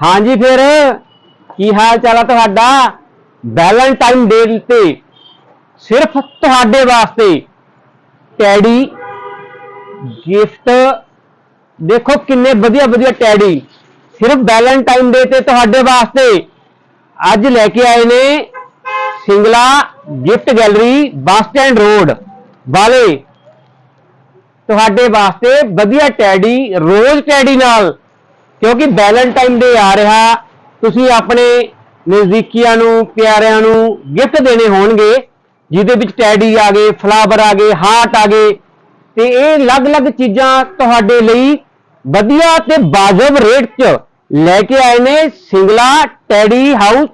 ਹਾਂਜੀ ਫਿਰ, ਕੀ ਹਾਲ ਚਾਲ ਆ ਤੁਹਾਡਾ? ਵੈਲੈਂਟਾਈਨ ਡੇ ਤੇ ਸਿਰਫ ਤੁਹਾਡੇ ਵਾਸਤੇ ਟੈਡੀ ਗਿਫਟ ਦੇਖੋ ਕਿੰਨੇ ਵਧੀਆ ਵਧੀਆ ਟੈਡੀ। ਸਿਰਫ ਵੈਲੈਂਟਾਈਨ ਡੇ ਤੇ ਤੁਹਾਡੇ ਵਾਸਤੇ ਅੱਜ ਲੈ ਕੇ ਆਏ ਨੇ Singla gift gallery bus stand road ਵਾਲੇ। ਤੁਹਾਡੇ ਵਾਸਤੇ ਵਧੀਆ ਟੈਡੀ, ਰੋਜ਼ ਟੈਡੀ ਨਾਲ ਕਿਉਂਕਿ ਵੈਲੈਂਟਾਈਨ ਡੇ ਆ ਰਿਹਾ, ਤੁਸੀਂ ਆਪਣੇ ਨਜ਼ਦੀਕੀਆਂ ਨੂੰ, ਪਿਆਰਿਆਂ ਨੂੰ ਗਿਫਟ ਦੇਣੇ ਹੋਣਗੇ, ਜਿਹਦੇ ਵਿੱਚ ਟੈਡੀ ਆ ਗਏ ਫਲਾਵਰ ਆ ਗਏ ਹਾਰਟ ਆ ਗਏ, ਤੇ ਇਹ ਅਲੱਗ-ਅਲੱਗ ਚੀਜ਼ਾਂ ਤੁਹਾਡੇ ਲਈ ਵਧੀਆ ਤੇ ਵਾਜਬ ਰੇਟ 'ਚ ਲੈ ਕੇ ਆਏ ਨੇ Singla teddy house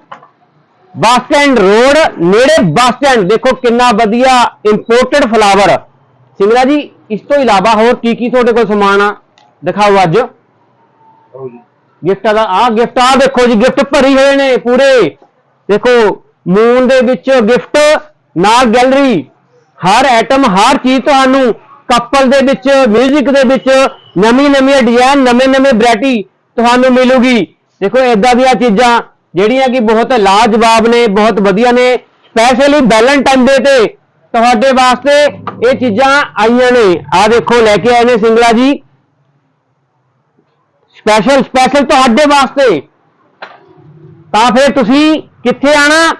bus stand road, ਨੇੜੇ ਬੱਸ ਸਟੈਂਡ। ਦੇਖੋ ਕਿੰਨਾ ਵਧੀਆ ਇੰਪੋਰਟਡ ਫਲਾਵਰ ਸਿੰਗਲਾ ਜੀ, ਇਸ ਤੋਂ ਇਲਾਵਾ ਹੋਰ ਕੀ ਕੀ ਤੁਹਾਡੇ ਕੋਲ ਸਮਾਨ ਆ? ਦਿਖਾਓ ਅੱਜ। ਗਿਫਟਾਂ ਦਾ, ਆ ਗਿਫਟ ਆ ਦੇਖੋ ਜੀ ਗਿਫਟ ਭਰੀ ਹੋਏ ਨੇ ਪੂਰੇ। ਦੇਖੋ ਮੂਨ ਦੇ ਵਿੱਚ ਗਿਫਟ ਨਾਲ ਗੈਲਰੀ ਹਰ ਆਈਟਮ ਹਰ ਚੀਜ਼ ਤੁਹਾਨੂੰ ਕਪਲ ਦੇ ਵਿੱਚ 뮤직 ਦੇ ਵਿੱਚ, ਨਵੀਂ ਨਵੀਂ ਡਿਜ਼ਾਈਨ ਨਵੇਂ ਨਵੇਂ ਵੈਰਾਈਟੀ ਤੁਹਾਨੂੰ ਮਿਲੂਗੀ। ਦੇਖੋ ਇਦਾਂ ਦੀਆਂ ਚੀਜ਼ਾਂ ਜਿਹੜੀਆਂ ਕਿ ਬਹੁਤ ਲਾਜਵਾਬ ਨੇ, ਬਹੁਤ ਵਧੀਆ ਨੇ। ਸਪੈਸ਼ਲੀ ਵੈਲੈਂਟਾਈਨ ਡੇ ਤੇ ਤੁਹਾਡੇ ਵਾਸਤੇ ਇਹ ਚੀਜ਼ਾਂ ਆਈਆਂ ਨੇ। ਆ ਦੇਖੋ, ਲੈ ਕੇ ਆਏ ਨੇ ਸਿੰਗਲਾ ਜੀ। ਸਪੈਸ਼ਲ ਸਪੈਸ਼ਲ ਤੁਹਾਡੇ ਵਾਸਤੇ। ਤਾਂ ਫਿਰ ਤੁਸੀਂ ਕਿੱਥੇ ਆਣਾ?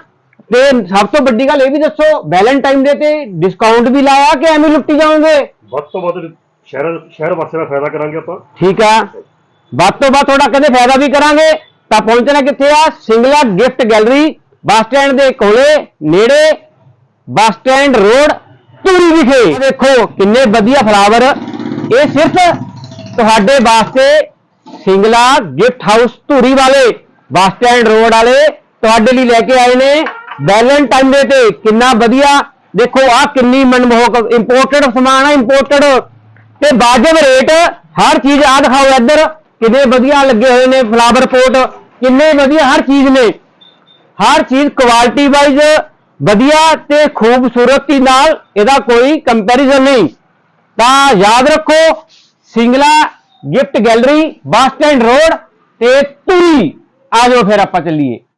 ਤੇ ਸਭ ਤੋਂ ਵੱਡੀ ਗੱਲ ਇਹ ਵੀ ਦੱਸੋ ਵੈਲੈਂਟਾਈਨ ਡੇ ਤੇ ਡਿਸਕਾਊਂਟ ਵੀ ਲਾਇਆ ਕਿ ਐਵੇਂ ਲੁੱਟੀ ਜਾਓਗੇ? ਵੱਧ ਤੋਂ ਵੱਧ ਸ਼ਹਿਰ ਸ਼ਹਿਰ ਵਾਸੀਆਂ ਦਾ ਫਾਇਦਾ ਕਰਾਂਗੇ ਆਪਾਂ। ਠੀਕ ਆ। ਵੱਧ ਤੋਂ ਵੱਧ ਤੁਹਾਡਾ ਕਹਿੰਦੇ ਫਾਇਦਾ ਵੀ ਕਰਾਂਗੇ। ਤਾਂ ਪਹੁੰਚਣਾ ਕਿੱਥੇ ਆ? Singla gift gallery bus stand ਦੇ ਕੋਲੇ ਨੇੜੇ ਬੱਸ ਸਟੈਂਡ ਰੋਡ ਧੂਰੀ ਵਿਖੇ। ਦੇਖੋ ਕਿੰਨੇ ਵਧੀਆ ਫਲਾਵਰ ਇਹ ਸਿਰਫ ਤੁਹਾਡੇ ਵਾਸਤੇ ਸਿੰਗਲਾ ਗਿਫਟ ਹਾਊਸ ਧੂਰੀ ਵਾਲੇ, ਬੱਸ ਸਟੈਂਡ ਰੋਡ ਵਾਲੇ ਤੁਹਾਡੇ ਲਈ ਲੈ ਕੇ ਆਏ ਨੇ। ਵੈਲੈਂਟਾਈਨ ਡੇ ਤੇ ਕਿੰਨਾ ਵਧੀਆ। ਦੇਖੋ ਆ ਕਿੰਨੀ ਮਨਮੋਹਕ ਇੰਪੋਰਟਡ ਸਮਾਨ ਆ ਇੰਪੋਰਟਡ ਤੇ ਵਾਜਬ ਰੇਟ, ਹਰ ਚੀਜ਼ ਆ ਦਿਖਾਓ ਇੱਧਰ, ਕਿੰਨੇ ਵਧੀਆ ਲੱਗੇ ਹੋਏ ਨੇ ਫਲਾਵਰ ਪੋਟ ਕਿੰਨੇ ਵਧੀਆ ਹਰ ਚੀਜ਼ ਨੇ। ਹਰ ਚੀਜ਼ ਕੁਆਲਿਟੀ ਵਾਈਜ਼ ਵਧੀਆ ਤੇ ਖੂਬਸੂਰਤੀ ਨਾਲ ਇਹਦਾ ਕੋਈ ਕੰਪੈਰੀਜ਼ਨ ਨਹੀਂ। ਤਾਂ ਯਾਦ ਰੱਖੋ, Singla gift gallery bus stand road ਤੇ ਧੂਰੀ ਆ ਜਾਓ ਫਿਰ ਆਪਾਂ ਚੱਲੀਏ।